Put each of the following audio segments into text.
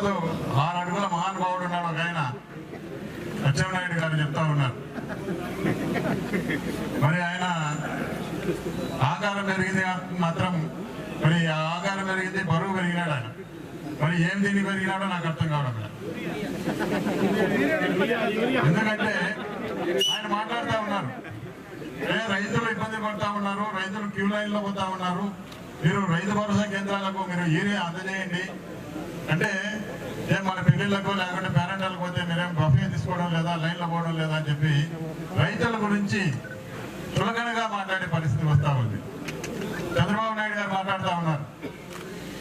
ఆరు అడుగుల మహానుభావుడు ఉన్నాడు ఒక ఆయన. అచ్చెన్నాయుడు గారు చెప్తా ఉన్నారు. మరి ఆయన ఆకారం పెరిగింది మాత్రం మరి ఆ ఆకారం పెరిగింది బరువు పెరిగినాడు ఆయన. మరి ఏం దీన్ని పెరిగినాడో నాకు అర్థం కావడం ఎందుకంటే ఆయన మాట్లాడుతూ ఉన్నారు. ఏ రైతులు ఇబ్బంది పడతా ఉన్నారు రైతులు క్యూ లైన్లో పోతా ఉన్నారు. మీరు రైతు భరోసా కేంద్రాలకు మీరు ఏరియా అందజేయండి. అంటే ఏం మన పెళ్ళిళ్ళకు లేకుంటే పేరెంటాలకు పోతే మీరేం బఫే తీసుకోవడం లేదా లైన్లో పోవడం లేదా అని చెప్పి రైతుల గురించి చులకనగా మాట్లాడే పరిస్థితి వస్తా ఉంది. చంద్రబాబు నాయుడు గారు మాట్లాడుతూ ఉన్నారు.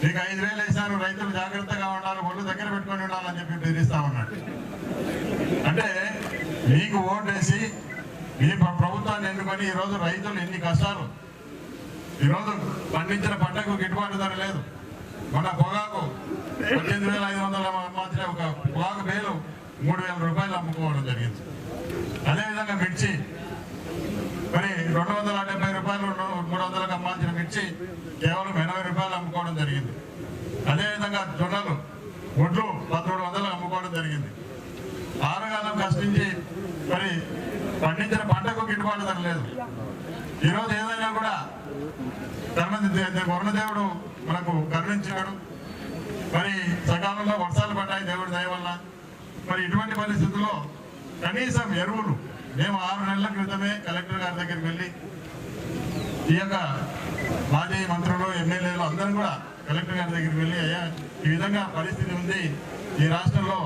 మీకు ఐదు వేలు వేసాను రైతులు జాగ్రత్తగా ఉండాలి ఒళ్ళు దగ్గర పెట్టుకొని ఉండాలని చెప్పి బెదిరిస్తా ఉన్నాడు అంటే మీకు ఓటేసి మీ ప్రభుత్వాన్ని ఎన్నుకొని ఈరోజు రైతులు ఎన్ని కష్టాలు ఈరోజు పండించిన పంటకు గిట్టుబాటు ధర లేదు. మన పొగాకు పద్దెనిమిది వేల ఐదు వందల మధ్య ఒక పొగాకు బేలు మూడు వేల రూపాయలు అమ్ముకోవడం జరిగింది. అదేవిధంగా మిర్చి. మరి రెండు వందల డెబ్బై రూపాయలు మూడు వందలకు అమ్మాల్సిన మిర్చి కేవలం ఎనభై రూపాయలు అమ్ముకోవడం జరిగింది. అదేవిధంగా జొన్నలు ఒడ్లు పదమూడు వందలు అమ్ముకోవడం జరిగింది. ఆరుగాలం కష్టించి మరి పండించిన పంటకు గిట్టుబాటు ధర లేదు. ఈరోజు ఏదైనా కూడా ధర్మ వరుణదేవుడు మనకు కరుణించాడు మరి సకాలంలో వర్షాలు పడ్డాయి దేవుడి దయ వల్ల. మరి ఇటువంటి పరిస్థితుల్లో కనీసం ఎరువులు మేము ఆరు నెలల క్రితమే కలెక్టర్ గారి దగ్గరికి వెళ్ళి ఈ యొక్క మాజీ మంత్రులు ఎమ్మెల్యేలు అందరూ కూడా కలెక్టర్ గారి దగ్గరికి వెళ్ళి అయ్యా ఈ విధంగా పరిస్థితి ఉంది. ఈ రాష్ట్రంలో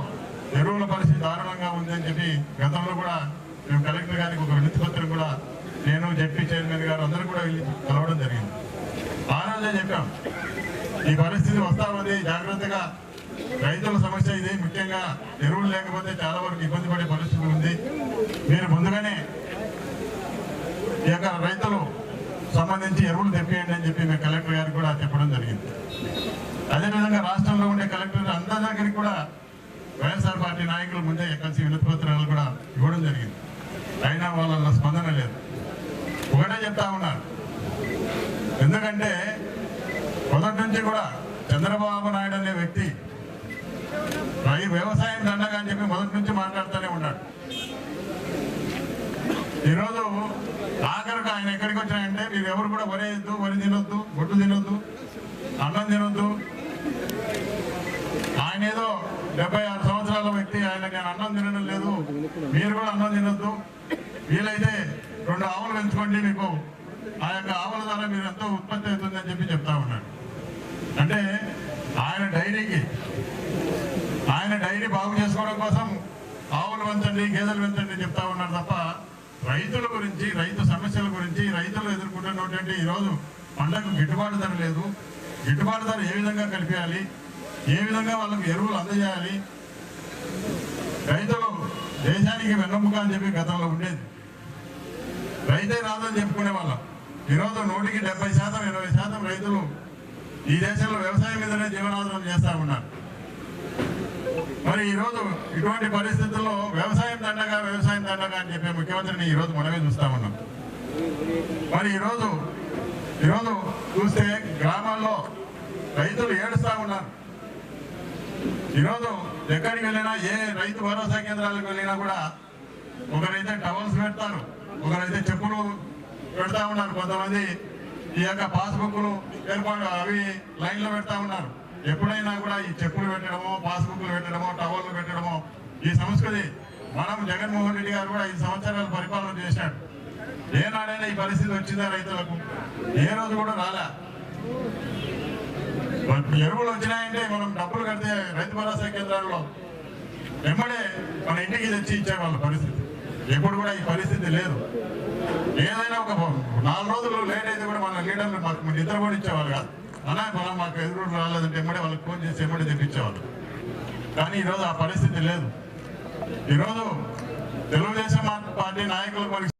ఎరువుల పరిస్థితి దారుణంగా ఉంది అని చెప్పి గతంలో కూడా మేము కలెక్టర్ గారికి ఒక వినతి పత్రం కూడా నేను జడ్పీ చైర్మన్ గారు అందరూ కూడా వెళ్ళి కలవడం జరిగింది. ఆ చెప్పాం. ఈ పరిస్థితి వస్తా ఉంది జాగ్రత్తగా రైతుల సమస్య ఇది. ముఖ్యంగా ఎరువులు లేకపోతే చాలా వరకు ఇబ్బంది పడే పరిస్థితి ఉంది. మీరు ముందుగానే ఈ యొక్క రైతులు సంబంధించి ఎరువులు తెప్పియండి అని చెప్పి మేము కలెక్టర్ గారికి కూడా చెప్పడం జరిగింది. అదేవిధంగా రాష్ట్రంలో ఉండే కలెక్టర్ అందరి దగ్గరికి కూడా వైఎస్ఆర్ పార్టీ నాయకులు ముందే కలిసి వినతి పత్రాలు కూడా ఇవ్వడం జరిగింది. అయినా వాళ్ళ స్పందన లేదు ఒకటే చెప్తా ఉన్నారు ఎందుకంటే మొదటి నుంచి కూడా చంద్రబాబు నాయుడు అనే వ్యక్తి ఈ వ్యవసాయం దండగా అని చెప్పి మొదటి నుంచి మాట్లాడుతూనే ఉన్నాడు. ఈరోజు ఆఖరికి ఆయన ఎక్కడికి వచ్చాయంటే మీరు ఎవరు కూడా వరేయద్దు వరి తినొద్దు బొట్టు తినొద్దు అన్నం తినొద్దు. ఆయన ఏదో డెబ్బై ఆరు సంవత్సరాల వ్యక్తి ఆయన నేను అన్నం తినడం లేదు మీరు కూడా అన్నం తినొద్దు. వీలైతే రెండు ఆవులు పెంచుకోండి మీకు. ఆ యొక్క ఆవుల ద్వారా మీరు ఎంతో ఉత్పత్తి అవుతుందని చెప్పి చెప్తా ఉన్నాడు. అంటే ఆయన డైరీకి ఆయన డైరీ బాగు చేసుకోవడం కోసం ఆవులు పెంచండి గేదెలు పెంచండి చెప్తా ఉన్నారు తప్ప రైతుల గురించి రైతు సమస్యల గురించి రైతులు ఎదుర్కొంటున్నటువంటి ఈరోజు పంటకు గిట్టుబాటు ధర లేదు. గిట్టుబాటు ధర ఏ విధంగా కలిపేయాలి? ఏ విధంగా వాళ్ళకు ఎరువులు అందజేయాలి? రైతులు దేశానికి వెన్నెముక అని చెప్పి గతంలో ఉండేది. రైతే రాదని చెప్పుకునే వాళ్ళం. ఈరోజు నూటికి డెబ్బై శాతం ఇరవై శాతం రైతులు ఈ దేశంలో వ్యవసాయం మీదనే జీవనాధారం చేస్తా ఉన్నారు. మరి ఈరోజు ఇటువంటి పరిస్థితుల్లో వ్యవసాయం దండగా వ్యవసాయం దండగా అని చెప్పే ముఖ్యమంత్రిని ఈరోజు మనమే చూస్తా ఉన్నాం. మరి ఈరోజు ఈరోజు చూస్తే గ్రామాల్లో రైతులు ఏడుస్తా ఉన్నారు. ఈరోజు ఎక్కడికి వెళ్ళినా ఏ రైతు భరోసా కేంద్రాలకు వెళ్ళినా కూడా ఒకరైతే టవల్స్ పెడతారు ఒకరైతే చెప్పులు పెడతా ఉన్నారు కొంతమంది. ఈ యొక్క పాస్బుక్లు ఏర్పాటు అవి లైన్లో పెడతా ఉన్నారు. ఎప్పుడైనా కూడా ఈ చెప్పులు పెట్టడమో పాస్బుక్లు పెట్టడమో టవర్లు పెట్టడమో ఈ సంస్కృతి మనం జగన్మోహన్ రెడ్డి గారు కూడా ఐదు సంవత్సరాలు పరిపాలన చేశాడు. ఏనాడైనా ఈ పరిస్థితి వచ్చిందా రైతులకు? ఏ రోజు కూడా రాలే. ఎరువులు వచ్చినాయంటే మనం డబ్బులు కడితే రైతు భరోసా కేంద్రాల్లో వెంబడే మన ఇంటికి తెచ్చి ఇచ్చేవాళ్ళ పరిస్థితి. ఎప్పుడు కూడా ఈ పరిస్థితి లేదు. ఏదైనా ఒక నాలుగు రోజులు లేట్ అయితే కూడా మన లీడర్లు మాకు నిద్ర కూడా ఇచ్చేవాళ్ళు కాదు. అలా మనం మాకు ఎదురు రాలేదంటే ఎమ్మడే వాళ్ళకి ఫోన్ చేసి ఎమ్మడే తెప్పించేవాళ్ళు. కానీ ఈరోజు ఆ పరిస్థితి లేదు. ఈరోజు తెలుగుదేశం పార్టీ నాయకులు మనకి